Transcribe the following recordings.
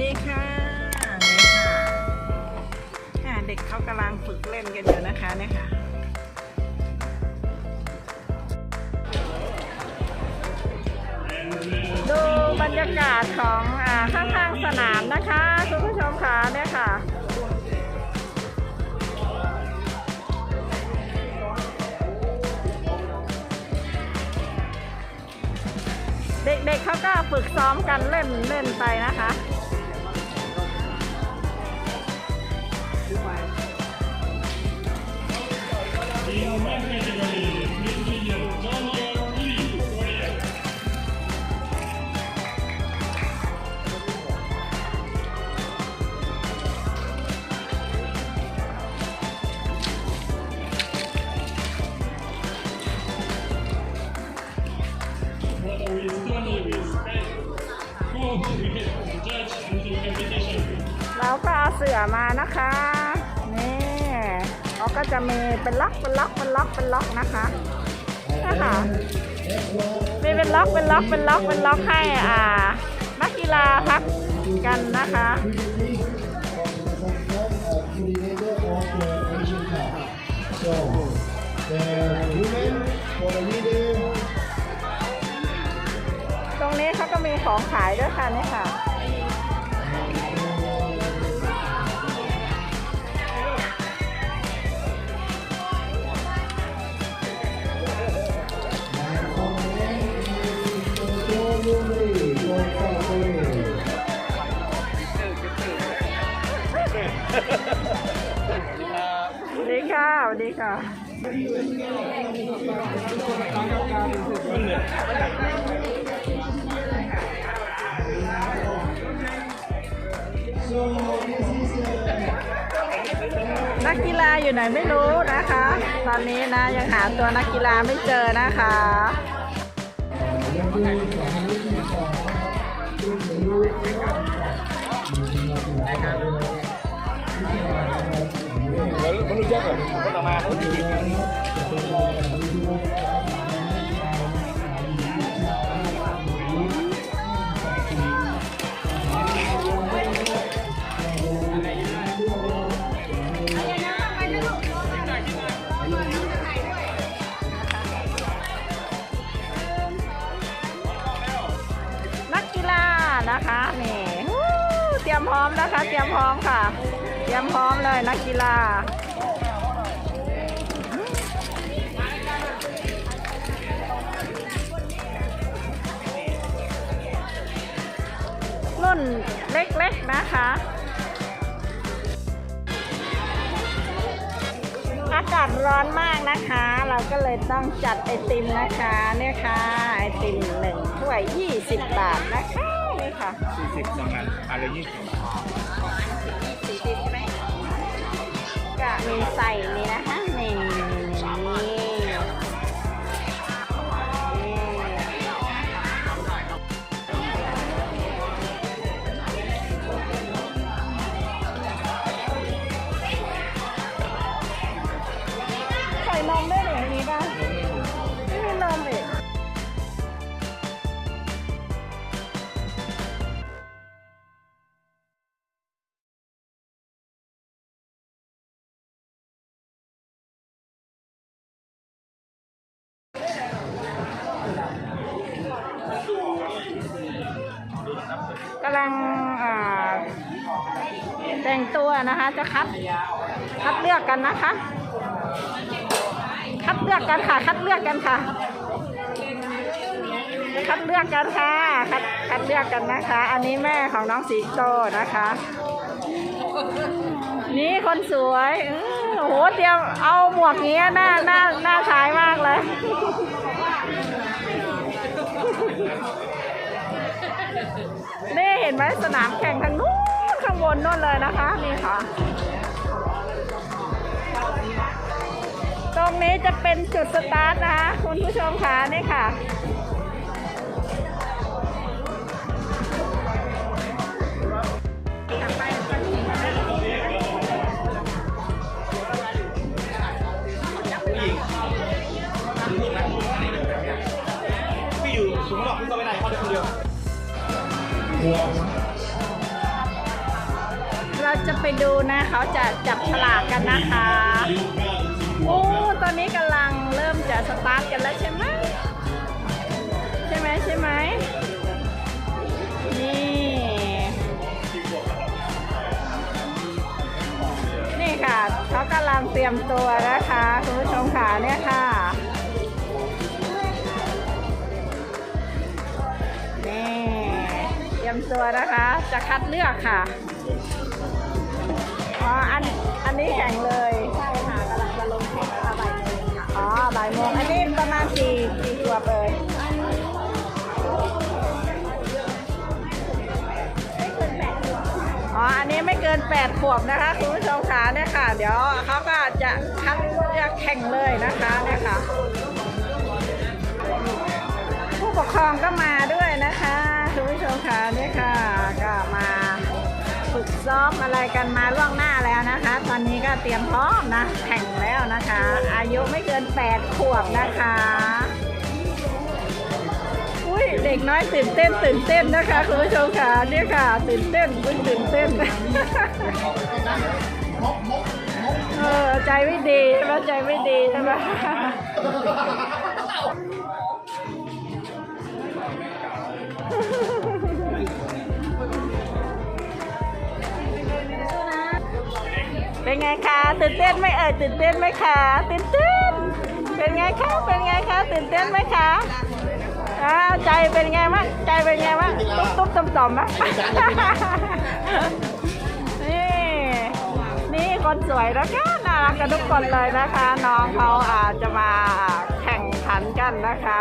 ดีค่ะนี่ค่ะค่ะ เด็กเขากำลังฝึกเล่นกันอยู่นะคะเนี่ยค่ะดูบรรยากาศของอ่าข้างๆสนามนะคะคุณผู้ชมค่ะเนี่ยค่ะเด็กๆเขาก็ฝึกซ้อมกันเล่นเล่นไปนะคะ Yeah. ล็อกเป็นล็อกนะคะนะคะมีเป็นล็อกเป็นล็อกเป็นล็อกเป็นล็อกให้อ่านักกีฬาพักกันนะคะตรงนี้เขาก็มีของขายด้วยค่ะนี่ค่ะ ค่ะนักกีฬาอยู่ไหนไม่รู้นะคะ ตอนนี้นะยังหาตัวนักกีฬาไม่เจอนะคะ นักกีฬานะคะนี่เตรียมพร้อมนะคะ เตรียมพร้อมค่ะ เตรียมพร้อมเลยนักกีฬา รุ่นเล็กๆนะคะอากาศร้อนมากนะคะ เราก็เลยต้องจัดไอติมนะคะเนี่ยค่ะไอติมหนึ่งถ้วย20 บาทนะคะนี่ค่ะสี่สิบสองอันอะไรยี่สิบ40ใมีใส่นี่นะคะนี่ นะคะ จะคัดคัดเลือกกันนะคะ คัดเลือกกันค่ะ คัดเลือกกันค่ะคัดเลือกกันค่ะคัดคัดเลือกกันนะคะ อันนี้แม่ของน้องสีโตนะคะ นี่คนสวยอือโอ้โหเตรียมเอาหมวกเงี้ยหน้าหน้าหน้าชายมากเลยนี่เห็นไหมสนามแข่งทางนู้น ข้างบนนู่นเลยนะคะ นี่ค่ะ ตรงนี้จะเป็นจุดสตาร์ทนะคะคุณผู้ชมคะนี่ค่ะพี่อยู่สูงหรอกพี่ก็ไม่ได้เขาได้คนเดียว ราจะไปดูนะเขาจะจับฉลากกันนะคะ โอ้ ตอนนี้กำลังเริ่มจะสตาร์ทกันแล้วใช่ไหมใช่ไหมใช่ไหมนี่ นี่ค่ะเขากำลังเตรียมตัวนะคะคุณผู้ชมค่ะเนี่ยค่ะนี่เตรียมตัวนะคะ จะคัดเลือกค่ะ อ๋ออันอันนี้แข่งเลยใช่ค่ะกำลังจะลงแข่งแล้วบ่ายโมงค่ะอ๋อบ่ายโมงอันนี้ประมาณกี่กี่ตัวเลยอ๋อ อันนี้ไม่เกิน 8 ขวบนะคะคุณผู้ชมค่ะเนี่ยค่ะ เดี๋ยวเขาก็จะคัดเลือกแข่งเลยนะคะเนี่ยค่ะ ผู้ปกครองก็มาด้วยนะคะคุณผู้ชมค่ะเนี่ยค่ะก็มาฝึก ซ้อมอะไรกันมาล่วงหน้าแล้วนะคะ ตอนนี้ก็เตรียมพร้อมนะ แข่งแล้วนะคะ อายุไม่เกิน 8 ขวบนะคะ อุ้ยเด็กน้อยตื่นเต้นตื่นเต้นนะคะคุณผู้ชมค่ะเนี่ยค่ะ ตื่นเต้นตื่นเต้นเออใจไม่ดีใช่ไหมใจไม่ดีใช่ไหม เป็นไงคะตื่นเต้นไหมเอ่ยตื่นเต้นไหมคะตื่นเต้น เป็นไงคะเป็นไงคะตื่นเต้นไหมคะอ้าวใจเป็นไงบ้างใจเป็นไงบ้างตุ๊บตุ๊บต่อมต่อมๆนะนี่นี่คนสวยนะคะน่ารักกันทุกคนเลยนะคะ น้องเขาอาจจะมาแข่งขันกันนะคะ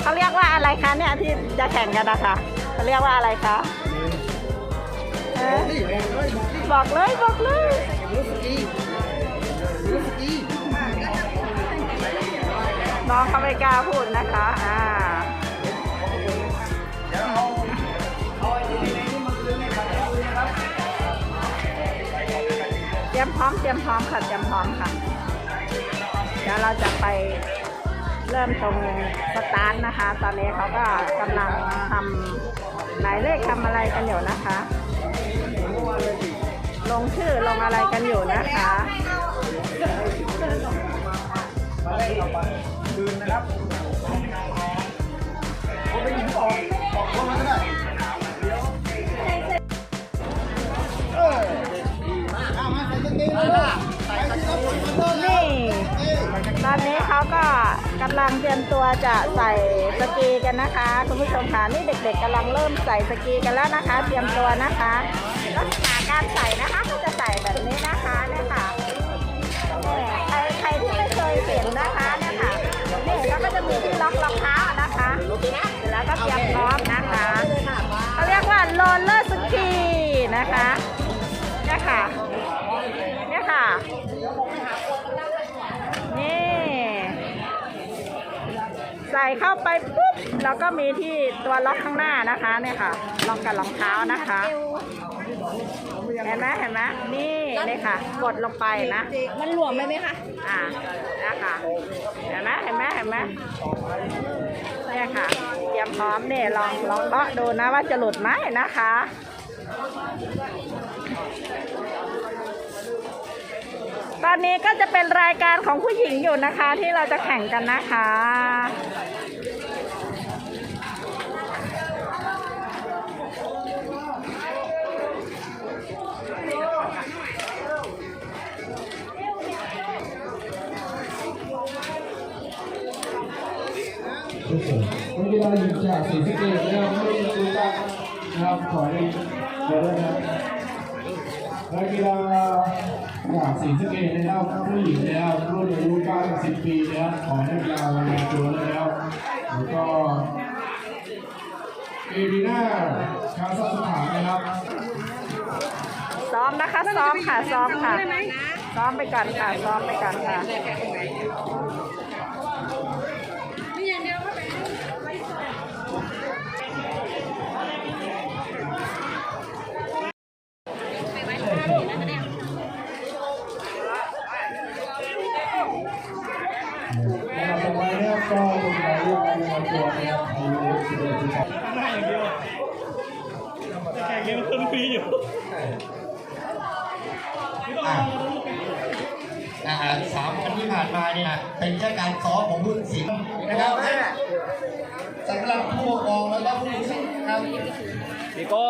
เขาเรียกว่าอะไรคะเนี่ยที่จะแข่งกันนะคะเขาเรียกว่าอะไรคะ บอกเลยบอกเลยน้องเขาไม่กล้าพูดนะคะ อ่าเตรียมพร้อมเตรียมพร้อมค่ะเตรียมพร้อมค่ะ เดี๋ยวเราจะไปเริ่มตรงสตาร์ทนะคะ ตอนนี้เขาก็กำลังทำหมายเลขทำอะไรกันอยู่นะคะ ลงชื่อลงอะไรกันอยู่นะคะนี่ตอนนี้เขาก็กำลังเตรียมตัวจะใส่สกีกันนะคะคุณผู้ชมค่ะนี่เด็กๆกำลังเริ่มใส่สกีกันแล้วนะคะ เตรียมตัวนะคะ การใส่นะคะก็จะใส่แบบนี้นะคะเนี่ยค่ะใครใครที่ไม่เคยเห็นนะคะเนี่ยค่ะนี่แล้วก็จะมีที่ล็อกรองเท้านะคะแล้วก็เตรียมพร้อมนะคะเขาเรียกว่าโรลเลอร์สกีนะคะเนี่ยค่ะเนี่ยค่ะนี่ใส่เข้าไปปุ๊บแล้วก็มีที่ตัวล็อกข้างหน้านะคะเนี่ยค่ะล็อกกับรองเท้านะคะ เห็นไหมเห็นไหมนี่เลยค่ะ กดลงไปนะ มันหลวมไหมไหมคะ อ่านะคะเห็นไหมเห็นไหมเห็นไหมเนี่ยค่ะ เตรียมพร้อมเนี่ยลองลองเลาะดูนะว่าจะหลุดไหมนะคะตอนนี้ก็จะเป็นรายการของผู้หญิงอยู่นะคะที่เราจะแข่งกันนะคะ นักกีฬาหญิงจากศรีสะเกษนะครับไม่รู้จักนะครับขอให้ขอด้วยนะครับนักกีฬาจากศรีสะเกษนะครับผู้หญิงนะครับรุ่นอายุ90ปีนะครับขอให้นักกีฬารงตัวนะครับแล้วก็เอบีน่าคาซัคสถานนะครับซ้อมนะคะซ้อมค่ะซ้อมค่ะซ้อมไปก่อนค่ะซ้อมไปก่อนค่ะ ลำดับต่อไปนะครับก็เป็นรายเรื่องการรายงานตัวนะครับอายุ11ปีครับยังคนฟรีอยู่อะอ่าสามวันที่ผ่านมาเนี่ยเป็นแค่การซ้อมของผู้ตัดสินนะครับสำหรับผู้ปกครองแล้วก็ผู้ตัดสินนะครับพี่โก้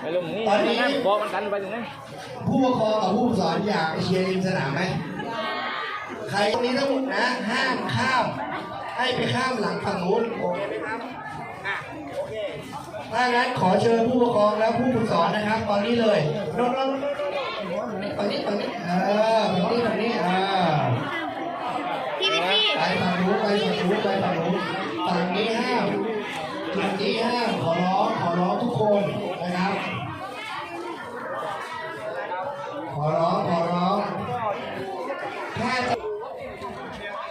ไปลงนี่นะบอกมันกันไปตรงนั้นผู้ปกครองกับผู้สอนอยากไปเชียร์ริมสนามไหมใครตรงนี้ทั้งหมดนะห้ามข้าม ให้ไปข้ามหลังฝั่งนู้นโอเคไหมครับอะโอเคถ้างั้นขอเชิญผู้ปกครองและผู้ฝึกสอนนะครับ ตอนนี้เลยโน่นโน่นโน่นโน่นฝั่งนี้ฝั่งนี้เออฝั่งนี้ฝั่งนี้อ่าพี่วิซี่ไปฝั่งนู้นไปฝั่งนู้นไปฝั่งนู้นฝั่งนี้ห้ามฝั่งนี้ห้ามขอร้องขอร้องทุกคนนะครับ ขอร้องขอร้องถ้าจะ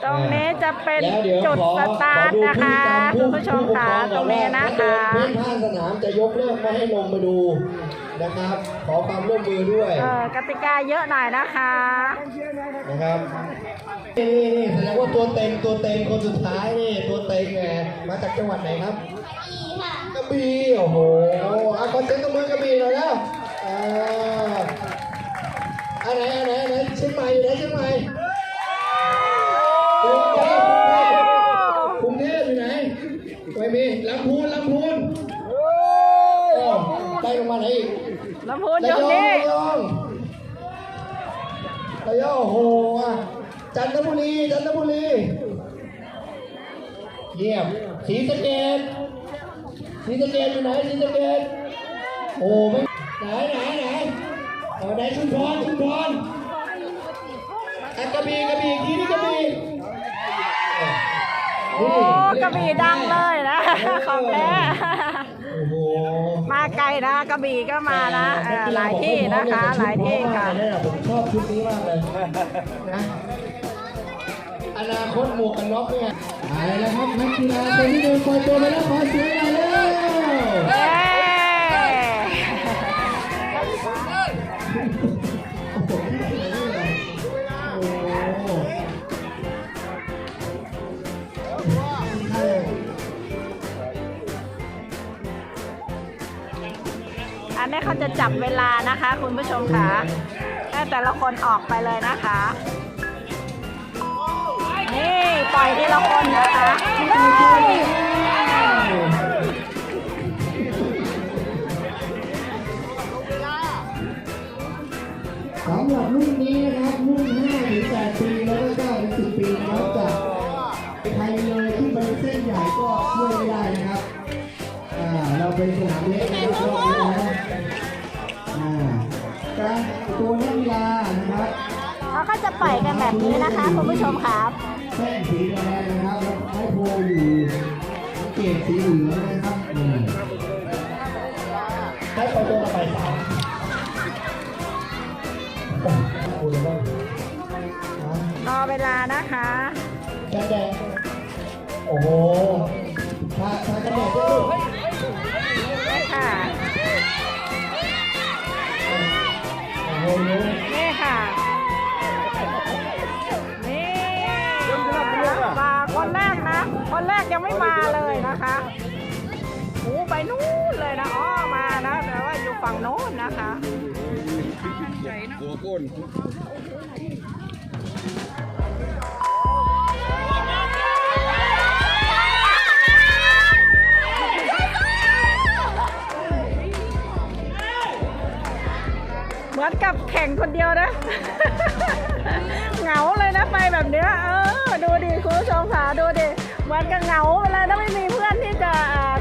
ตรงนี้ จะเป็นแล้วเดี๋ยวจุดขอสตาร์ทขอดูนะคะพฤคุณติผู้ชกรรมค่ะผู้ปกครองตรงนี้นะคะเพื่อนข้างสนามจะยกเลิกไม่ให้ลงมาดูนะครับ ขอความร่วมมือด้วยเออกติกาเยอะหน่อยนะคะนะครับนี่นี่นี่แสดงว่าตัวเต็งตัวเต็งคนสุดท้ายนี่ตัวเต็งไงมาจากจังหวัดไหนครับอีค่ะกระบี่โอ้โหอะขอเซ็นกับมือกระบี่หน่อยแล้วอ่าอันไหนอันไหนอันไหนเชียงใหม่อยู่ไหนเชียงใหม่กรุงเทพกรุงเทพอยู่ไหนไม่มีลำพูนลำพูนอ้าวไปลงมาไหนอีก ลำพูน ระ อย ยู่ อง นี่ ระยอง ระยองโอ้โหอะจันทบุรีจันทบุรี เยี่ยมศรีสะเกษศรีสะเกษอยู่ไหนศรีสะเกษโอ้ไม่ไหนไหนไหนเอาไหนชุมพรชุมพรอะกระบี่กระบี่ทีนี่กระบี่โอ้กระบี่ดังเลยนะของแท้ โอ้โหมาไกลนะกระบี่ก็มานะเออหลายที่นะคะ หลายที่ค่ะ ผมชอบชุดนี้มากเลยนะอนาคตหมวกกันน็อกเนี่ยเอาละครับนักกีฬาคนที่เดินปล่อยตัวไปแล้วขอเสียงหน่อยเร็ว อันนี้เขาจะจับเวลานะคะ คุณผู้ชมค่ะให้แต่ละคนออกไปเลยนะคะ นี่ปล่อยทีละคนนะคะเฮ้ยสำหรับรุ่นนี้นะครับรุ่น5ถึง8ปีแล้วก็9ถึง10ปีนะครับจะใครเลยที่เป็นเส้นใหญ่ก็ช่วยไม่ได้นะครับ อ่า เราเป็นสนามเล็กนะครับ จะปล่อยกันแบบนี้นะคะคุณผู้ชมครับเส้นสีแดงนะครับแล้วไม้โพอยู่เกตสีเหลืองนะครับอืมให้เอาตัวไปสามโอ้โหเลยบ้างรอเวลานะคะแดงแดงโอ้โหทาทากระเด็ดด้วยลูกนี่ค่ะโอ้โหนี่ค่ะ ยังไม่มาเลยนะคะโอ้ไปนู้นเลยนะอ๋อมานะแต่ว่าอยู่ฝั่งโน้นนะคะหัวก้นเหมือนกับแข่งคนเดียวนะ เหงาเลยนะไปแบบเนี้ยเออ ดูดิคุณผู้ชมค่ะดูดิ เหมือนกับเหงาเวลาถ้าไม่มีเพื่อนที่จะ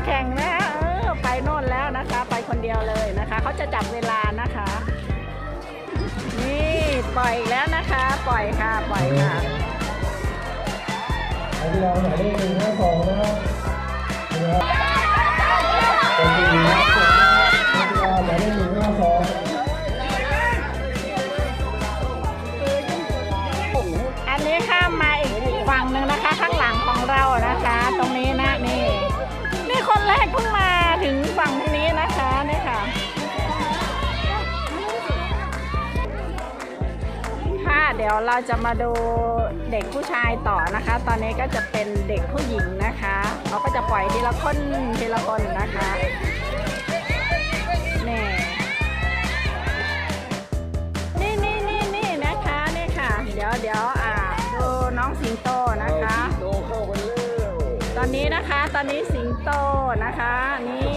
แข่งนะเออไปโน่นแล้วนะคะ ไปคนเดียวเลยนะคะเขาจะจับเวลานะคะ นี่ปล่อยแล้วนะคะ ปล่อยค่ะปล่อยค่ะนักกีฬาหมายเลขหนึ่งห้าสองนะครับ แรกเพิ่งมาถึงฝั่งนี้นะคะเนี่ยค่ะ ค่ะเดี๋ยวเราจะมาดูเด็กผู้ชายต่อนะคะ ตอนนี้ก็จะเป็นเด็กผู้หญิงนะคะเราก็จะปล่อยทีละคนทีละคนนะคะนี่นี่นี่นะคะนี่ค่ะ เดี๋ยวเดี๋ยวอ่าดูน้องสิงโตนะคะ ตอนนี้นะคะตอนนี้สิ โตนะคะ นี่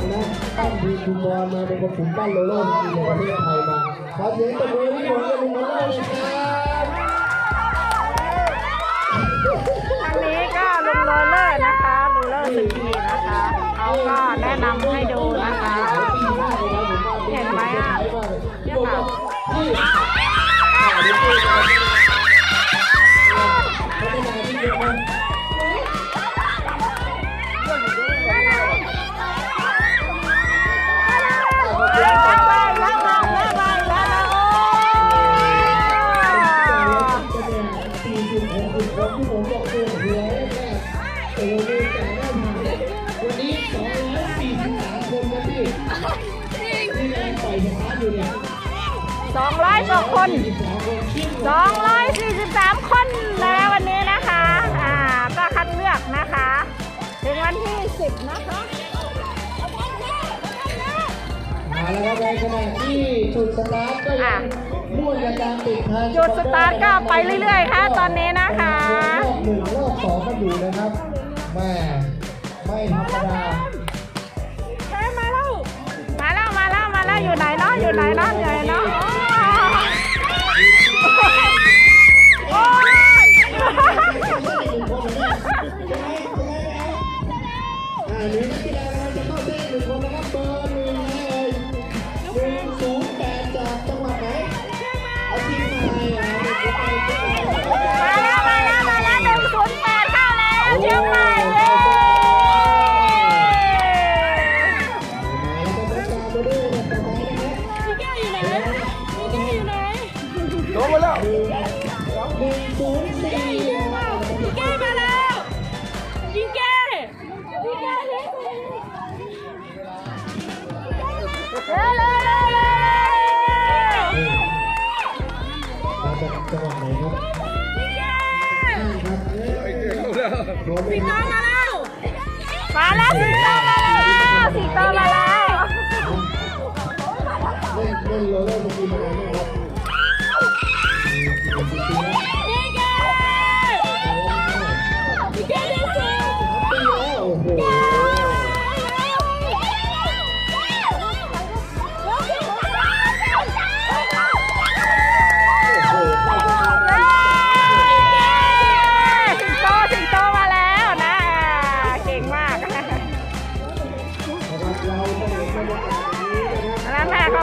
นนะตั้งทีมฟุตบอลมาเป็นคนผมปั้นโลโล่ทีมในประเทศไทยมาขอเสียงตบมือที่ผมกับลุงโลโล่เลยครับทางนี้ก็ลุงโรเลอร์นะคะลุงโรลเลอร์สุกีนะคะเขาก็แนะนำให้ดูนะคะ เห็นไหมอะเนี่ยค่ะ อ้โหดูแต่ได้ผ่านวันนี้สองร้อยสี่สิบสามคนนะพี่ที่กำลังต่อยสตาร์ทอยู่เนี่ยสองร้อยกว่าคนสิบสามคนขึ้น243คนแล้ววันนี้นะคะ อ่า ก็คัดเลือกนะคะ ถึงวันที่10นะคะมาแล้วครับในขณะที่จุดสตาร์ทก็ยังม่วนกับการติดพันจุดสตาร์ทก็ไปเรื่อยๆ ค่ะ ตอนนี้นะคะรอบหนึ่งรอบสองกันอยู่นะครับ แม่ไม่ธรรมดามาแล้ว มาแล้ว มาแล้ว มาแล้ว อยู่ไหนเนาะอยู่ไหนเนาะอยู่ไหนเนาะ ขอเป็นมาแล้วมาแล้วสิงโตมาแล้วสิงโตมาแล้วเล่นเล่นโรลเลอร์สกีมานานไหมครับ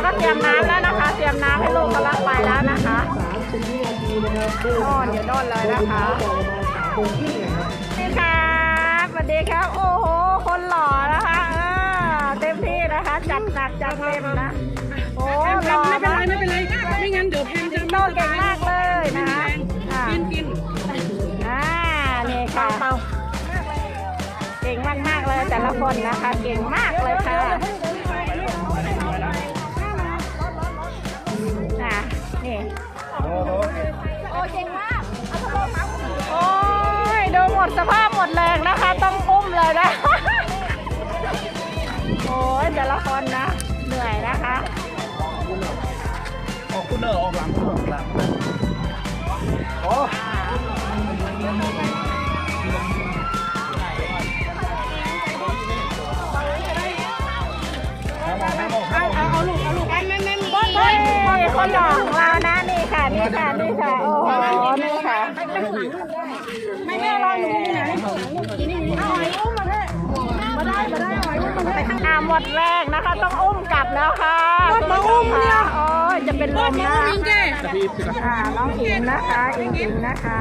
ยมน้ำแล้วนะคะ เตรียมน้ำให้ลูกกำลังไปแล้วนะคะสามสิบวินาทีนะครับโน่นอยู่โน่นเลยนะคะต่อประมาณสามโมงครึ่งนะครับนี่ครับสวัสดีครับ โอ้โห คนหล่อนะคะเออเต็มที่นะคะ จัดหนักจัดเต็มนะ โอ้หล่อไม่เป็นมาไรกไม่เป็นไรไม่งั้นเดี๋ยวแพมจะโตเก่งมากเลยนะคะอ่ากินกินอ่านี่ค่ะเก่งมากๆเลยแต่ละคนนะคะ เก่งมากเลยค่ะอะ เก่งมากโอ้ยดูหมดสภาพหมดแรงนะคะ ต้องอุ้มเลยนะ โอ้ยแต่ละคนนะ เหนื่อยนะคะ ออกคุณเนอร์ออกหลังออกหลังเฮ้ยคนหล่อของเรานะ ค่ะนี่ค่ะนี่ค่ะโอ้โหนี่ค่ะไม่ไม่รอหนูอยู่ไหนเอาหอยอุ้มมาเถอะมาได้มาได้หอยอุ้มมาไปข้างหน้าหมดแรงนะคะ ต้องอุ้มกลับแล้วค่ะมาอุ้มเนี่ยโอ้ยจะเป็นลมนะอ่าน้องอิงนะคะอิงอิงนะคะ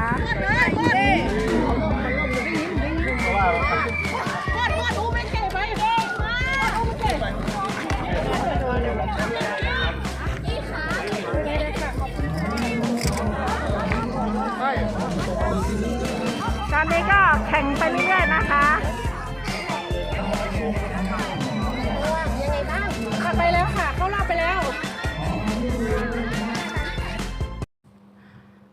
แข่งไปเรื่อยๆนะคะไปแล้วค่ะ เข้ารอบไปแล้ว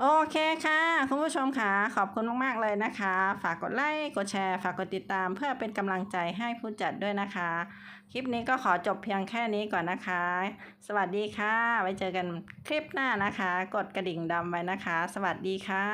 โอเคค่ะคุณผู้ชมค่ะ ขอบคุณมากๆเลยนะคะ ฝากกดไลค์กดแชร์ ฝากกดติดตามเพื่อเป็นกำลังใจให้ผู้จัดด้วยนะคะ คลิปนี้ก็ขอจบเพียงแค่นี้ก่อนนะคะ สวัสดีค่ะ ไว้เจอกันคลิปหน้านะคะ กดกระดิ่งดำไว้นะคะ สวัสดีค่ะ